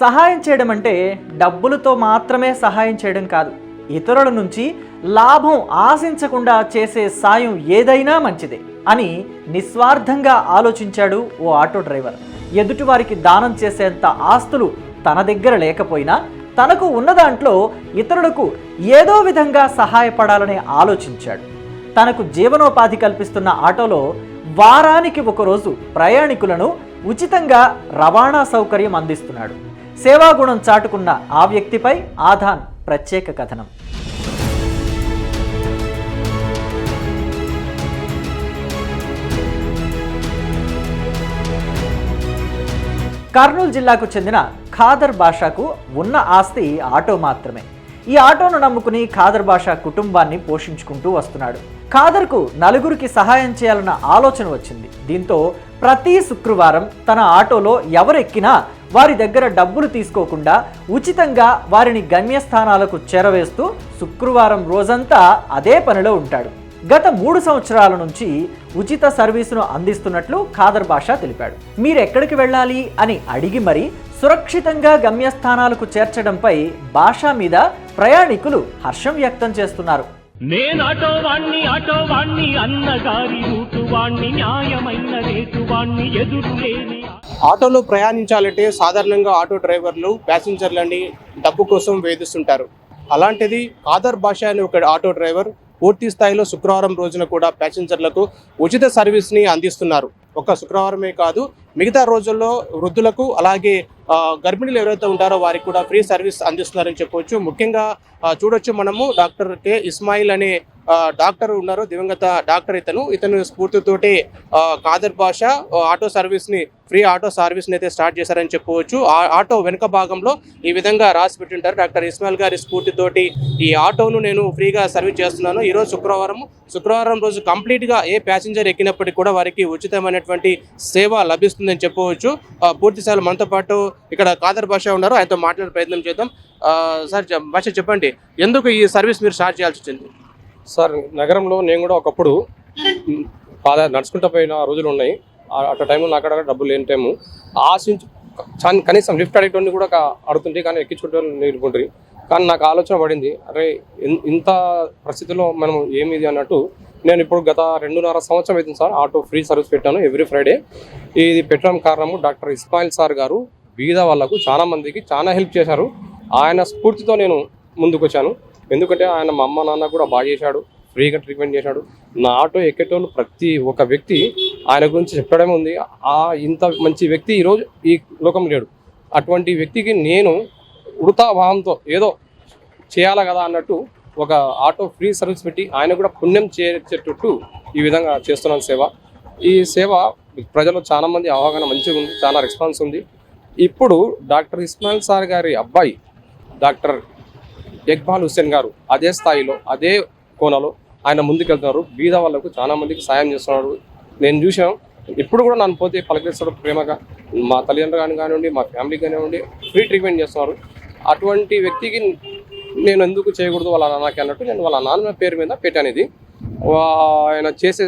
సహాయం చేయడం అంటే డబ్బులతో మాత్రమే సహాయం చేయడం కాదు. ఇతరుల నుంచి లాభం ఆశించకుండా చేసే సాయం ఏదైనా మంచిదే అని నిస్వార్థంగా ఆలోచించాడు ఓ ఆటో డ్రైవర్. ఎదుటివారికి దానం చేసేంత ఆస్తులు తన దగ్గర లేకపోయినా తనకు ఉన్న దాంట్లో ఇతరులకు ఏదో విధంగా సహాయపడాలని ఆలోచించాడు. తనకు జీవనోపాధి కల్పిస్తున్న ఆటోలో వారానికి ఒకరోజు ప్రయాణికులను ఉచితంగా రవాణా సౌకర్యం అందిస్తున్నాడు. సేవాగుణం చాటుకున్న ఆ వ్యక్తిపై ఆధాన్ ప్రత్యేక కథనం. కర్నూలు జిల్లాకు చెందిన ఖాదర్ బాషాకు ఉన్న ఆస్తి ఆటో మాత్రమే. ఈ ఆటోను నమ్ముకుని ఖాదర్ బాషా కుటుంబాన్ని పోషించుకుంటూ వస్తున్నాడు. ఖాదర్కు నలుగురికి సహాయం చేయాలన్న ఆలోచన వచ్చింది. దీంతో ప్రతి శుక్రవారం తన ఆటోలో ఎవరెక్కినా వారి దగ్గర డబ్బులు తీసుకోకుండా ఉచితంగా వారిని గమ్యస్థానాలకు చేరవేస్తూ శుక్రవారం రోజంతా అదే పనిలో ఉంటాడు. గత మూడు సంవత్సరాల నుంచి ఉచిత సర్వీసును అందిస్తున్నట్లు ఖాదర్ బాషా తెలిపాడు. మీరు ఎక్కడికి వెళ్ళాలి? అని అడిగి మరి సురక్షితంగా గమ్యస్థానాలకు చేర్చడంపై భాషా మీద ప్రయాణికులు హర్షం వ్యక్తం చేస్తున్నారు. నేను ఆటో వాణ్ణి ఆటో వాణ్ణి అన్నగారి రూటు వాణ్ణి న్యాయమైన రేటు వాణ్ణి ఎదురు లేని ఆటోలో ప్రయాణించాలంటే సాధారణంగా ఆటో డ్రైవర్లు ప్యాసింజర్లని డబ్బు కోసం వేధిస్తుంటారు. అలాంటిది కాదర్ భాష అనే ఒక ఆటో డ్రైవర్ పూర్తి స్థాయిలో శుక్రవారం రోజున కూడా ప్యాసింజర్లకు ఉచిత సర్వీస్ని అందిస్తున్నారు. ఒక శుక్రవారమే కాదు మిగతా రోజుల్లో వృద్ధులకు అలాగే గర్భిణీలు ఎవరైతే ఉంటారో వారికి కూడా ఫ్రీ సర్వీస్ అందిస్తున్నారని చెప్పవచ్చు. ముఖ్యంగా చూడొచ్చు మనము డాక్టర్ కె ఇస్మాయిల్ అనే డాక్టర్ ఉన్నారు దివంగత డాక్టర్ ఇతను. ఇతను స్ఫూర్తితోటి కాదర్ భాష ఆటో సర్వీస్ని ఫ్రీ ఆటో సర్వీస్ని అయితే స్టార్ట్ చేశారని చెప్పవచ్చు. ఆ ఆటో వెనుక భాగంలో ఈ విధంగా రాసి పెట్టింటారు. డాక్టర్ ఇస్మాయిల్ గారి స్ఫూర్తితోటి ఈ ఆటోను నేను ఫ్రీగా సర్వీస్ చేస్తున్నాను. ఈరోజు శుక్రవారం శుక్రవారం రోజు కంప్లీట్గా ఏ ప్యాసింజర్ ఎక్కినప్పటికీ కూడా వారికి ఉచితమైనటువంటి సేవ లభిస్తుంది. వస్తుందని చెప్పవచ్చు. పూర్తి స్థాయిలో మనతో పాటు ఇక్కడ కాదర్ భాష ఉన్నారు. ఆయనతో మాట్లాడే ప్రయత్నం చేద్దాం. సార్ భాష చెప్పండి. ఎందుకు ఈ సర్వీస్ మీరు స్టార్ట్ చేయాల్సి వచ్చింది? సార్ నగరంలో నేను కూడా ఒకప్పుడు మ్, పాద నడుచుకుంటూ పోయిన రోజులు ఉన్నాయి. ఆ- టైంలో నాకు అక్కడ డబ్బులు లేని టైము. ఆశించు కనీసం లిఫ్ట్ అడిగేటోని కూడా అడుగుతుంటే కానీ ఎక్కించుకుంటే నేర్చుకుంటుంది కానీ నాకు ఆలోచన పడింది అరే ఇన్- ఇంత పరిస్థితిలో మనం ఏమిది అన్నట్టు నేను ఇప్పుడు గత రెండున్నర సంవత్సరం అవుతుంది సార్ ఆటో ఫ్రీ సర్వీస్ పెట్టాను ఎవ్రీ ఫ్రైడే. ఇది పెట్టడం కారణము డాక్టర్ ఇస్మాయిల్ సార్ గారు బీద వాళ్ళకు చాలా మందికి చాలా హెల్ప్ చేశారు. ఆయన స్ఫూర్తితో నేను ముందుకు వచ్చాను ఎందుకంటే ఆయన మా అమ్మ నాన్న కూడా బాగా చేశాడు ఫ్రీగా ట్రీట్మెంట్ చేశాడు. నా ఆటో ఎక్కేటోళ్ళు ప్రతి ఒక్క వ్యక్తి ఆయన గురించి చెప్పడమే ఉంది. ఆ ఇంత మంచి వ్యక్తి ఈరోజు ఈ లోకం లేడు. అటువంటి వ్యక్తికి నేను ఉడతా భావంతో ఏదో చేయాలా కదా అన్నట్టు ఒక ఆటో ఫ్రీ సర్వీస్ పెట్టి ఆయన కూడా పుణ్యం చేర్చేటట్టు ఈ విధంగా చేస్తున్నాను సేవ. ఈ సేవ ప్రజలు చాలామంది అవగాహన మంచిగా ఉంది చాలా రెస్పాన్స్ ఉంది. ఇప్పుడు డాక్టర్ ఇస్మాయిల్ సార్ గారి అబ్బాయి డాక్టర్ ఇక్బాల్ హుస్సేన్ గారు అదే స్థాయిలో అదే కోణలో ఆయన ముందుకెళ్తున్నారు. బీద వాళ్ళకు చాలా మందికి సాయం చేస్తున్నారు. నేను చూసాం ఇప్పుడు కూడా నన్ను పోతే పలకరిస్తాడు ప్రేమగా. మా తల్లిదండ్రులు కానీ కానివ్వండి మా ఫ్యామిలీ కానివ్వండి ఫ్రీ ట్రీట్మెంట్ చేస్తున్నారు. అటువంటి వ్యక్తికి నేను ఎందుకు చేయకూడదు వాళ్ళ నాన్నకి అన్నట్టు నేను వాళ్ళ నాన్న పేరు మీద పెట్టాను ఇది. ఆయన చేసే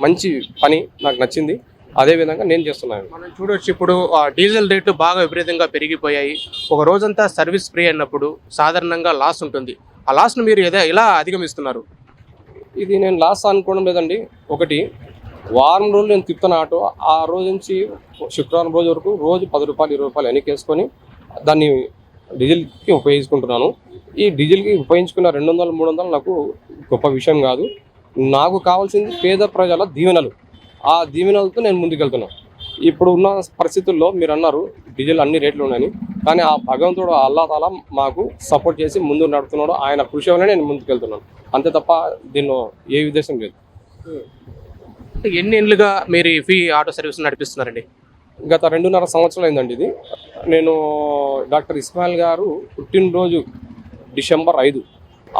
మంచి పని నాకు నచ్చింది. అదే విధంగా నేను చేస్తున్నాను. మనం చూడొచ్చు ఇప్పుడు ఆ, డీజిల్ రేట్లు బాగా విపరీతంగా పెరిగిపోయాయి. ఒక రోజంతా సర్వీస్ ఫ్రీ అన్నప్పుడు సాధారణంగా లాస్ ఉంటుంది. ఆ లాస్ను మీరు ఎద- ఎలా అధిగమిస్తున్నారు? ఇది నేను లాస్ అనుకోవడం లేదండి. ఒకటి వారం రోజులు నేను తిప్పుతున్న ఆటో ఆ రోజు నుంచి శుక్రవారం రోజు వరకు రోజు పది రూపాయలు ఇరవై రూపాయలు వెనకేసుకొని దాన్ని డీజిల్కి ఉపయోగించుకుంటున్నాను. ఈ డీజిల్కి ఉపయోగించుకున్న రెండు వందలు మూడు వందలు నాకు గొప్ప విషయం కాదు. నాకు కావాల్సింది పేద ప్రజల దీవెనలు. ఆ దీవెనలతో నేను ముందుకెళ్తున్నాను ఇప్పుడు ఉన్న పరిస్థితుల్లో మీరు అన్నారు డీజిల్ అన్ని రేట్లు ఉన్నాయని. కానీ ఆ భగవంతుడు అల్లా తాలా మాకు సపోర్ట్ చేసి ముందు నడుపుతున్నాడు. ఆయన కృషి వల్లనే నేను ముందుకెళ్తున్నాను. అంతే తప్ప దీనిలో ఏ ఉద్దేశం లేదు. ఎన్ని ఏళ్ళుగా మీరు ఫ్రీ ఆటో సర్వీస్ నడిపిస్తున్నారండి? గత రెండున్నర సంవత్సరాలు అయిందండి ఇది. నేను డాక్టర్ ఇస్మాయిల్ గారు పుట్టినరోజు డిసెంబర్ ఐదు.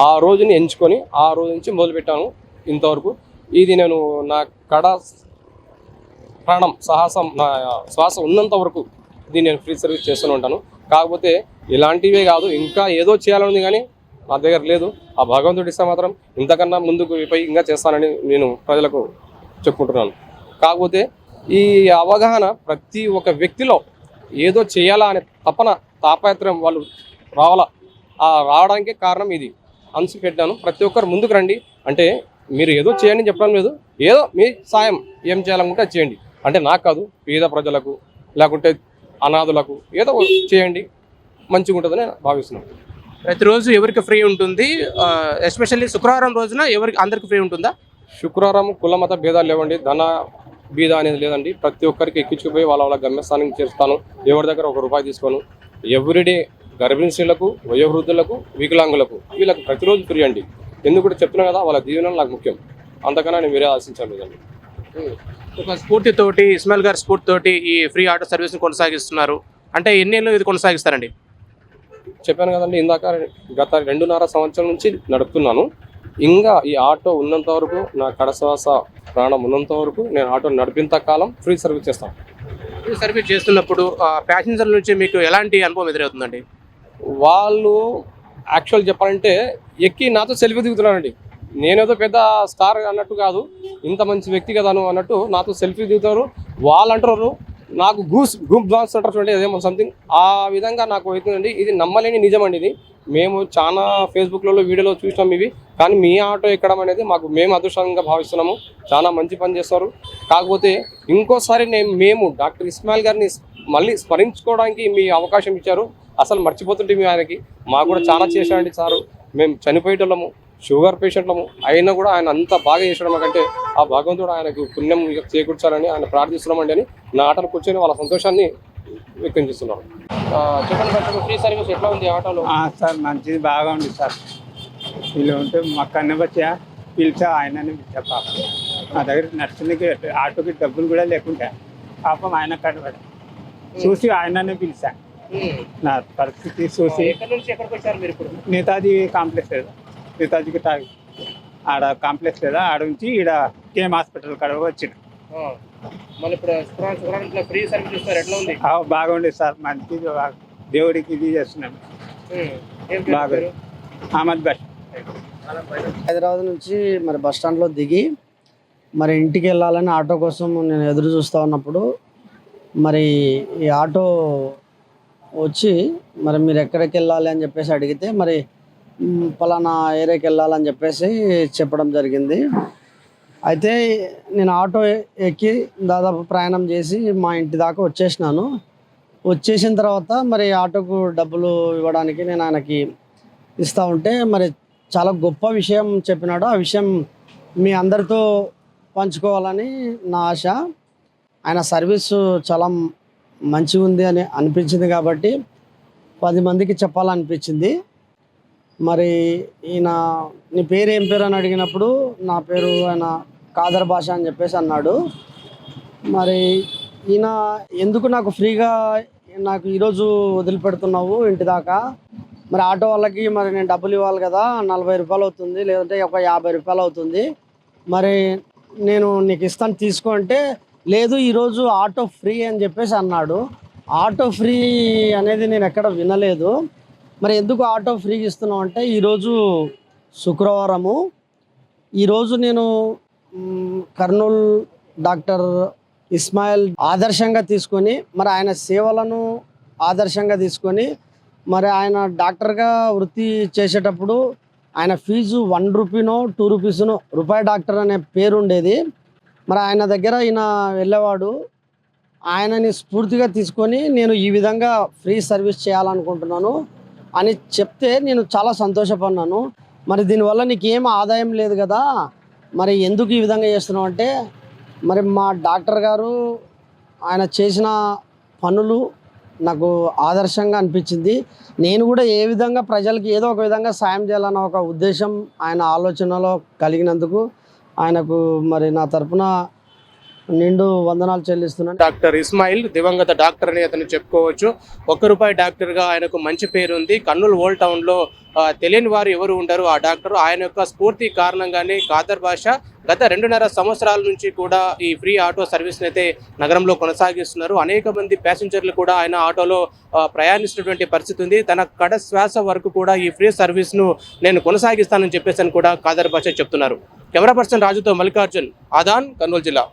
ఆ రోజుని ఎంచుకొని ఆ రోజు నుంచి మొదలుపెట్టాను ఇంతవరకు. ఇది నేను నా కడ ప్రాణం సాహసం నా శ్వాస ఉన్నంత వరకు దీన్ని నేను ఫ్రీ సర్వీస్ చేస్తూనే ఉంటాను. కాకపోతే ఇలాంటివే కాదు ఇంకా ఏదో చేయాలని ఉంది కానీ నా దగ్గర లేదు. ఆ భగవంతుడి ఇస్తే మాత్రం ఇంతకన్నా ముందుకు పోయి ఇంకా చేస్తానని నేను ప్రజలకు చెప్పుకుంటున్నాను. కాకపోతే ఈ అవగాహన ప్రతి ఒక్క వ్యక్తిలో ఏదో చేయాలా అనే తపన తాపత్రయం వాళ్ళు రావాలా? ఆ రావడానికే కారణం ఇది. అంశ పెట్టాను. ప్రతి ఒక్కరు ముందుకు రండి. అంటే మీరు ఏదో చేయండి చెప్పడం లేదు. ఏదో మీ సాయం ఏం చేయాలనుకుంటే చేయండి. అంటే నాకు కాదు పేద ప్రజలకు లేకుంటే అనాథులకు ఏదో చేయండి. మంచిగా ఉంటుందని నేను భావిస్తున్నాను ప్రతిరోజు ఎవరికి ఫ్రీ ఉంటుంది? ఎస్పెషల్లీ శుక్రవారం రోజున ఎవరికి అందరికి ఫ్రీ ఉంటుందా? శుక్రవారం కుల మత భేదాలు లేవండి. ధన బీద అనేది లేదండి. ప్రతి ఒక్కరికి ఎక్కించుకుపోయి వాళ్ళ వాళ్ళ గమ్యస్థానం చేస్తాను ఎవరి దగ్గర ఒక రూపాయి తీసుకోను. ఎవ్రీడే గర్భిణీ స్త్రీలకు వయోవృద్ధులకు వికలాంగులకు వీళ్ళకి ప్రతిరోజు ఫ్రీ అండి. ఎందుకు కూడా చెప్తున్నాను కదా వాళ్ళ దీవెన నాకు ముఖ్యం. అంతకన్నా నేను వేరే ఆశించాను లేదండి. ఒక స్ఫూర్తితోటి ఇస్మాయిల్ గారి స్ఫూర్తితోటి ఈ ఫ్రీ ఆటో సర్వీస్ని కొనసాగిస్తున్నారు. అంటే ఎన్ని ఏళ్ళు ఇది కొనసాగిస్తారండి? చెప్పాను కదండి ఇందాక గత రెండున్నర సంవత్సరం నుంచి నడుపుతున్నాను. ఇంకా ఈ ఆటో ఉన్నంత వరకు నా కడశ్వాస ప్రాణం ఉన్నంత వరకు నేను ఆటో నడిపినంత కాలం ఫ్రీ సర్వీస్ చేస్తాను. ఫ్రీ సర్వీస్ చేస్తున్నప్పుడు ప్యాసింజర్ నుంచి మీకు ఎలాంటి అనుభవం ఎదురవుతుందండి? వాళ్ళు యాక్చువల్ చెప్పాలంటే ఎక్కి నాతో సెల్ఫీ దిగుతున్నారండి. నేనేదో పెద్ద స్టార్ అన్నట్టు కాదు ఇంత మంచి వ్యక్తి కదాను అన్నట్టు నాతో సెల్ఫీ దిగుతారు. వాళ్ళు అంటారు నాకు గూస్ గూప్ బాక్స్ అంటారు చూడండి అదేమో సంథింగ్ ఆ విధంగా నాకు అవుతుందండి. ఇది నమ్మలేని నిజం అండి ఇది. మేము చాలా ఫేస్బుక్లలో వీడియోలో చూసినాం ఇవి. కానీ మీ ఆటో ఎక్కడం అనేది మాకు మేము అదృష్టంగా భావిస్తున్నాము. చాలా మంచి పని చేస్తారు. కాకపోతే ఇంకోసారి నేను మేము డాక్టర్ ఇస్మాయిల్ గారిని మళ్ళీ స్మరించుకోవడానికి మీ అవకాశం ఇచ్చారు. అసలు మర్చిపోతుంటే మీ ఆయనకి. మాకు కూడా చాలా చేశాడండి సారు. మేము చనిపోయేటోళ్ళము షుగర్ పేషెంట్లము. అయినా కూడా ఆయన అంత బాగా చేసడం కంటే ఆ భగవంతుడు ఆయనకు పుణ్యం చేకూర్చాలని ఆయన ప్రార్థిస్తున్నామండి అని నా ఆటలు కూర్చొని వాళ్ళ సంతోషాన్ని వ్యక్తం చేస్తున్నారు చెప్పండి ఫ్రీ సర్వీస్ ఎట్లా ఉంది ఆటోలో? సార్ మంచిది బాగా ఉంది సార్. వీళ్ళు ఉంటే మా కన్న వచ్చా పిలిచా ఆయనని పిలిచా పాప. మా దగ్గర నర్సులకి ఆటోకి డబ్బులు కూడా లేకుండా పాపం ఆయన కనబడ చూసి ఆయననే పిలిచా. నా పరిస్థితి చూసి నేతాజీ కాంప్లెక్స్ లేదా నేతాజీకి తాగి. ఆడ కాంప్లెక్స్ లేదా ఆడ నుంచి ఈడ కేఎం హాస్పిటల్ కాడ వచ్చిన బాగుంది సార్. బాగా. దేవుడికి ఇది చేస్తున్నాం ఏం బాగా. అహ్మద్ బష్. హైదరాబాద్ నుంచి మరి బస్ స్టాండ్లో దిగి మరి ఇంటికి వెళ్ళాలని ఆటో కోసం నేను ఎదురు చూస్తూ ఉన్నప్పుడు మరి ఈ ఆటో వచ్చి మరి మీరు ఎక్కడికి వెళ్ళాలి అని చెప్పేసి అడిగితే మరి పలానా ఏరియాకి వెళ్ళాలని చెప్పేసి చెప్పడం జరిగింది. అయితే నేను ఆటో ఎక్కి దాదాపు ప్రయాణం చేసి మా ఇంటి దాకా వచ్చేసినాను. వచ్చేసిన తర్వాత మరి ఆటోకు డబ్బులు ఇవ్వడానికి నేను ఆయనకి ఇస్తూ ఉంటే మరి చాలా గొప్ప విషయం చెప్పినాడు. ఆ విషయం మీ అందరితో పంచుకోవాలని నా ఆశ. ఆయన సర్వీస్ చాలా మంచిగా ఉంది అని అనిపించింది కాబట్టి పది మందికి చెప్పాలనిపించింది. మరి ఈయన నీ పేరు ఏం పేరు అని అడిగినప్పుడు నా పేరు ఆయన కాదర్ భాష అని చెప్పేసి అన్నాడు. మరి ఈయన ఎందుకు నాకు ఫ్రీగా నాకు ఈరోజు వదిలిపెడుతున్నావు ఇంటి దాకా? మరి ఆటో వాళ్ళకి మరి నేను డబ్బులు ఇవ్వాలి కదా నలభై రూపాయలు అవుతుంది లేదంటే ఒక యాభై రూపాయలు అవుతుంది. మరి నేను నీకు ఇస్తాను తీసుకో అంటే లేదు ఈరోజు ఆటో ఫ్రీ అని చెప్పేసి అన్నాడు. ఆటో ఫ్రీ అనేది నేను ఎక్కడ వినలేదు. మరి ఎందుకు ఆటో ఫ్రీ ఇస్తున్నావు అంటే ఈరోజు శుక్రవారము. ఈరోజు నేను కర్నూలు డాక్టర్ ఇస్మాయిల్ ఆదర్శంగా తీసుకొని మరి ఆయన సేవలను ఆదర్శంగా తీసుకొని మరి ఆయన డాక్టర్గా వృత్తి చేసేటప్పుడు ఆయన ఫీజు వన్ రూపీనో టూ రూపీస్నో రూపాయి డాక్టర్ అనే పేరు ఉండేది మరి ఆయన దగ్గర ఈయన వెళ్ళేవాడు. ఆయనని స్ఫూర్తిగా తీసుకొని నేను ఈ విధంగా ఫ్రీ సర్వీస్ చేయాలనుకుంటున్నాను అని చెప్తే నేను చాలా సంతోషపడినాను మరి దీనివల్ల నీకు ఏం ఆదాయం లేదు కదా. మరి ఎందుకు ఈ విధంగా చేస్తున్నావు అంటే మరి మా డాక్టర్ గారు ఆయన చేసిన పనులు నాకు ఆదర్శంగా అనిపించింది. నేను కూడా ఏ విధంగా ప్రజలకి ఏదో ఒక విధంగా సాయం చేయాలన్న ఒక ఉద్దేశం ఆయన ఆలోచనలో కలిగినందుకు ఆయనకు మరి నా తరపున నిండు వందనాలు చెల్లిస్తున్నాను. డాక్టర్ ఇస్మాయిల్ దివంగత డాక్టర్ అని అతను చెప్పుకోవచ్చు. ఒక్క రూపాయి డాక్టర్గా ఆయనకు మంచి పేరు ఉంది. కర్నూలు ఓల్డ్ టౌన్లో తెలియని వారు ఎవరు ఉండరు. ఆ డాక్టర్ ఆయన యొక్క స్ఫూర్తి కారణంగానే ఖాదర్ భాష గత రెండున్నర సంవత్సరాల నుంచి కూడా ఈ ఫ్రీ ఆటో సర్వీస్ని అయితే నగరంలో కొనసాగిస్తున్నారు. అనేక మంది ప్యాసింజర్లు కూడా ఆయన ఆటోలో ప్రయాణిస్తున్నటువంటి పరిస్థితి ఉంది. తన కడ శ్వాస వరకు కూడా ఈ ఫ్రీ సర్వీస్ను నేను కొనసాగిస్తానని చెప్పేసి అని కూడా ఖాదర్ భాష చెప్తున్నారు. కెమెరా పర్సన్ రాజుతో మల్లికార్జున్ ఆదాన్ కర్నూలు జిల్లా.